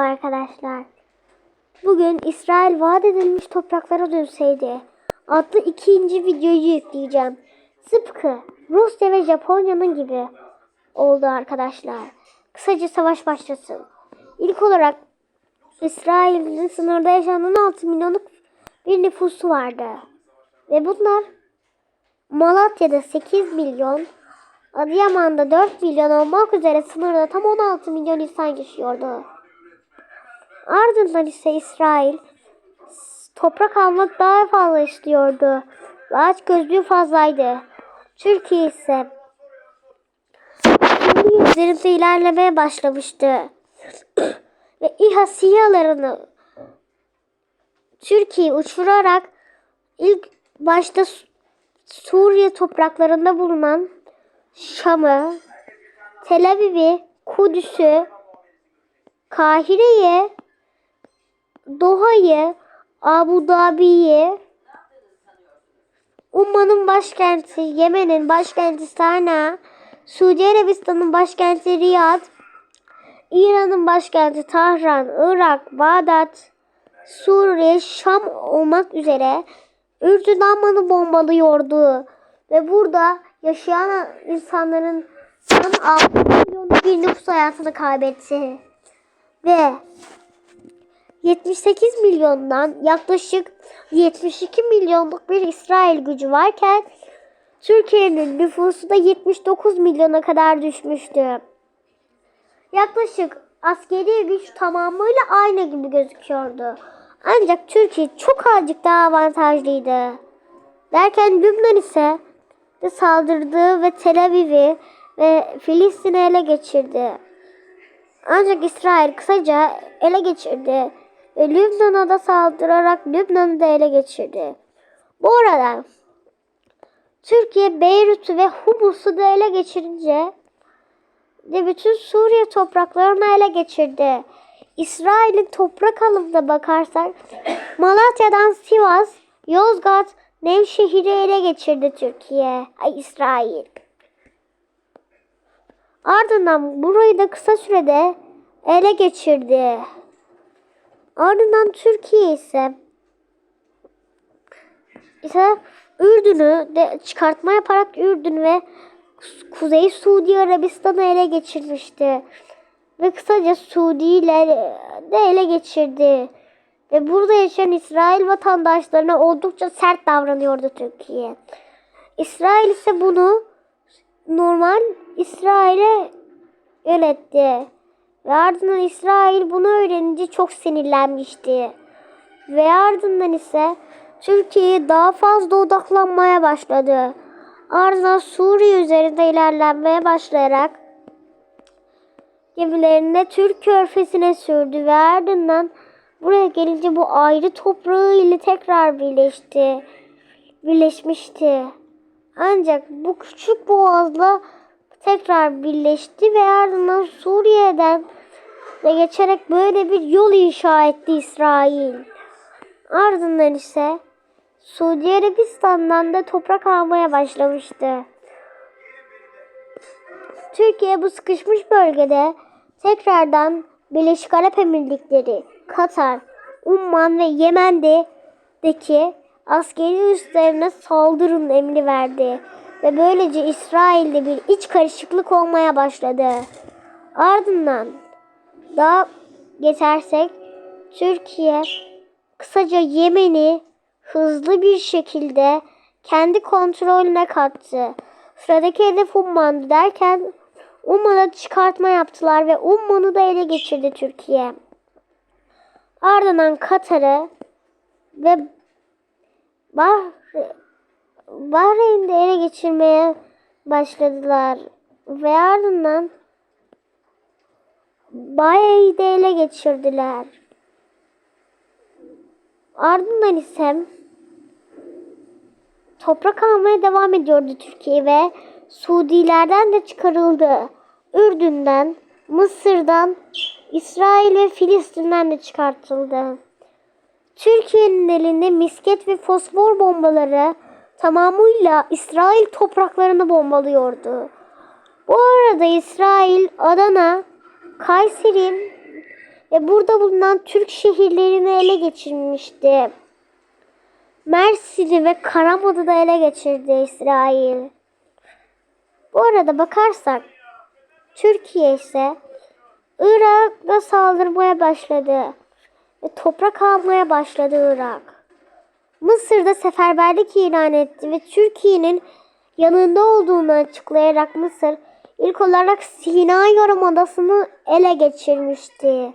arkadaşlar. Bugün İsrail vaat edilmiş topraklara dönseydi adlı ikinci videoyu yükleyeceğim. Tıpkı Rusya ve Japonya'nın gibi oldu arkadaşlar. Kısaca savaş başlasın. İlk olarak İsrail'in sınırda yaşayan 16 milyonluk bir nüfusu vardı. Ve bunlar Malatya'da 8 milyon, Adıyaman'da 4 milyon olmak üzere sınırda tam 16 milyon insan yaşıyordu. Ardından ise İsrail toprak almak daha fazla istiyordu. Ve aç gözlüğü fazlaydı. Türkiye ise Suriye üzerinde ilerlemeye başlamıştı. Ve İHA SİHA'larını Türkiye uçurarak ilk başta Su- Suriye topraklarında bulunan Şam'ı, Tel Aviv'i, Kudüs'ü, Kahire'yi, Doha'yı, Abu Dhabi'yi, Umman'ın başkenti, Yemen'in başkenti Sana, Suudi Arabistan'ın başkenti Riyad, İran'ın başkenti Tahran, Irak, Bağdat, Suriye, Şam olmak üzere Ürdün Amman'ı bombalıyordu. Ve burada yaşayan insanların tam 6 milyon bir nüfus hayatını kaybetti. Ve 78 milyondan yaklaşık 72 milyonluk bir İsrail gücü varken Türkiye'nin nüfusu da 79 milyona kadar düşmüştü. Yaklaşık askeri güç tamamıyla aynı gibi gözüküyordu. Ancak Türkiye çok azıcık daha avantajlıydı. Derken Lübnan ise de saldırdı ve Tel Aviv'i ve Filistin'i ele geçirdi. Ancak İsrail kısaca ele geçirdi ve Lübnan'a da saldırarak Lübnan'ı da ele geçirdi. Bu arada Türkiye Beyrut'u ve Humus'u da ele geçirince de bütün Suriye topraklarını ele geçirdi. İsrail'in toprak alımına bakarsak Malatya'dan Sivas, Yozgat, Nevşehir'i ele geçirdi Türkiye. Ay İsrail. Ardından burayı da kısa sürede ele geçirdi. Ardından Türkiye ise ise Ürdün'ü de çıkartma yaparak Ürdün ve Kuzey Suudi Arabistan'ı ele geçirmişti. Ve kısaca Suudiler de ele geçirdi. Ve burada yaşayan İsrail vatandaşlarına oldukça sert davranıyordu Türkiye. İsrail ise bunu normal İsrail'e yönetti. Ve ardından İsrail bunu öğrenince çok sinirlenmişti. Ve ardından ise Türkiye daha fazla odaklanmaya başladı. Ardından Suriye üzerinde ilerlenmeye başlayarak gemilerini Türk körfezine sürdü ve ardından buraya gelince bu ayrı toprağı ile tekrar birleşti. Birleşmişti. Ancak bu küçük boğazla tekrar birleşti ve ardından Suriye'den de geçerek böyle bir yol inşa etti İsrail. Ardından ise Suudi Arabistan'dan da toprak almaya başlamıştı. Türkiye bu sıkışmış bölgede tekrardan Birleşik Arap Emirlikleri, Katar, Umman ve Yemen'deki askeri üslerine saldırın emri verdi ve böylece İsrail'de bir iç karışıklık olmaya başladı. Ardından daha geçersek Türkiye kısaca Yemen'i hızlı bir şekilde kendi kontrolüne kattı. Sıradaki hedef Umman'dı derken Umman'a çıkartma yaptılar ve Umman'ı da ele geçirdi Türkiye. Ardından Katar'ı ve Bahre Bahreyn'de ele geçirmeye başladılar. Ve ardından Baye'yi de ele geçirdiler. Ardından ise toprak almaya devam ediyordu Türkiye ve Suudilerden de çıkarıldı. Ürdün'den, Mısır'dan, İsrail ve Filistin'den de çıkartıldı. Türkiye'nin elinde misket ve fosfor bombaları tamamıyla İsrail topraklarını bombalıyordu. Bu arada İsrail, Adana, Kayseri ve burada bulunan Türk şehirlerini ele geçirmişti. Mersin'i ve Karaman'ı da ele geçirdi İsrail. Bu arada bakarsak Türkiye ise Irak'a saldırmaya başladı ve toprak almaya başladı Irak. Mısır'da seferberlik ilan etti ve Türkiye'nin yanında olduğunu açıklayarak Mısır ilk olarak Sina Yarımadası'nı ele geçirmişti.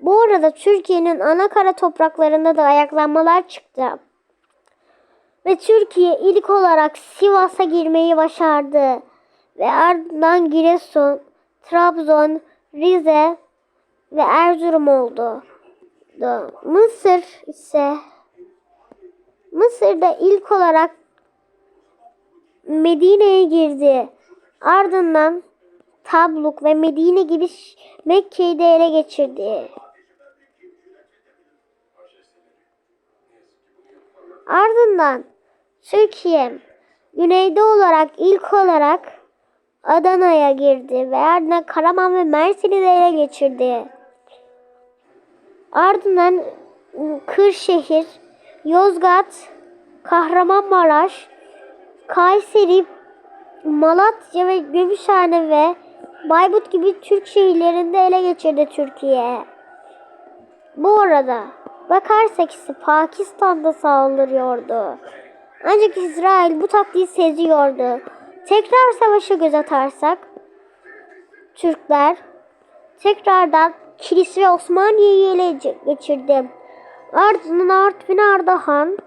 Bu arada Türkiye'nin ana kara topraklarında da ayaklanmalar çıktı. Ve Türkiye ilk olarak Sivas'a girmeyi başardı. Ve ardından Giresun, Trabzon, Rize ve Erzurum oldu. Mısır ise Mısır'da ilk olarak Medine'ye girdi. Ardından Tabluk ve Medine gibi Mekke'yi de ele geçirdi. Ardından Türkiye güneyde olarak ilk olarak Adana'ya girdi ve ardından Karaman ve Mersin'i de ele geçirdi. Ardından Kırşehir, Yozgat, Kahramanmaraş, Kayseri, Malatya ve Gümüşhane ve Bayburt gibi Türk şehirlerinde ele geçirdi Türkiye. Bu arada bakarsak ise Pakistan'da saldırıyordu. Ancak İsrail bu taktiği seziyordu. Tekrar savaşa göz atarsak Türkler tekrardan Kilis ve Osmaniye'yi ele geçirdi. Ardından Artvin, Ardahan,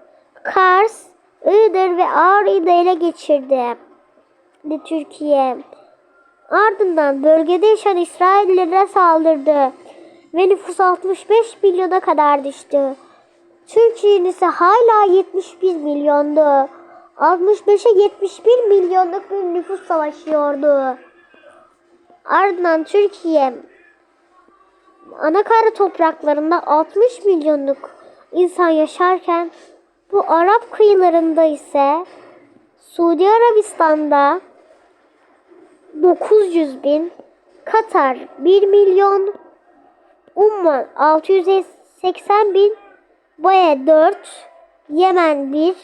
Kars, Iğdır ve Ağrı'yı da ele geçirdi. De Türkiye. Ardından bölgede yaşayan İsraillilere saldırdı ve nüfus 65 milyona kadar düştü. Türkiye'nin ise hala 71 milyondu. 65'e 71 milyonluk bir nüfus savaşıyordu. Ardından Türkiye Anakara topraklarında 60 milyonluk insan yaşarken bu Arap kıyılarında ise Suudi Arabistan'da 900 bin, Katar 1 milyon, Umman 680 bin, Baya 4, Yemen 1,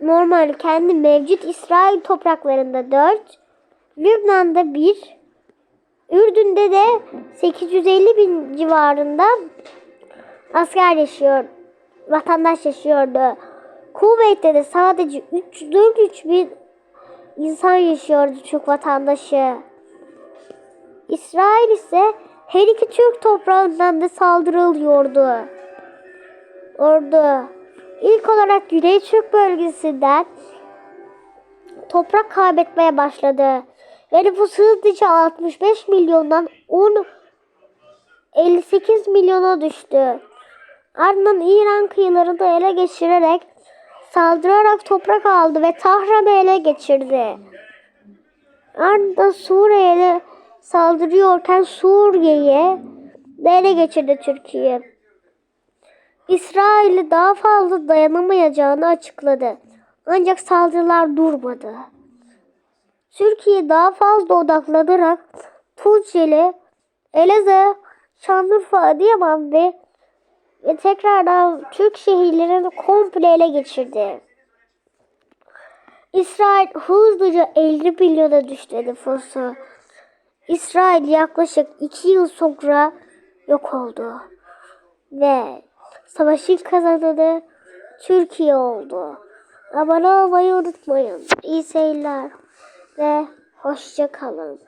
normal kendi mevcut İsrail topraklarında 4, Lübnan'da 1, Ürdün'de de 850 bin civarında asker yaşıyor, vatandaş yaşıyordu. Kuveyt'te de sadece 3-4 bin insan yaşıyordu Türk vatandaşı. İsrail ise her iki Türk toprağından da saldırılıyordu. Ordu ilk olarak Güney Türk bölgesinden toprak kaybetmeye başladı. Ve nüfus hızlıca 65 milyondan 10 58 milyona düştü. Ardından İran kıyılarını da ele geçirerek saldırarak toprak aldı ve Tahran'ı ele geçirdi. Ardından Suriye'ye saldırıyorken Suriye'ye ele geçirdi Türkiye. İsrail'i daha fazla dayanamayacağını açıkladı. Ancak saldırılar durmadı. Türkiye daha fazla odaklanarak Tunceli, Elazığ, Şanlıurfa, Adıyaman ve, ve tekrardan Türk şehirlerini komple ele geçirdi. İsrail hızlıca 50 milyona düştü nüfusu. İsrail yaklaşık 2 yıl sonra yok oldu. Ve savaşın kazananı Türkiye oldu. Abone olmayı unutmayın. İyi seyirler ve hoşça kalın.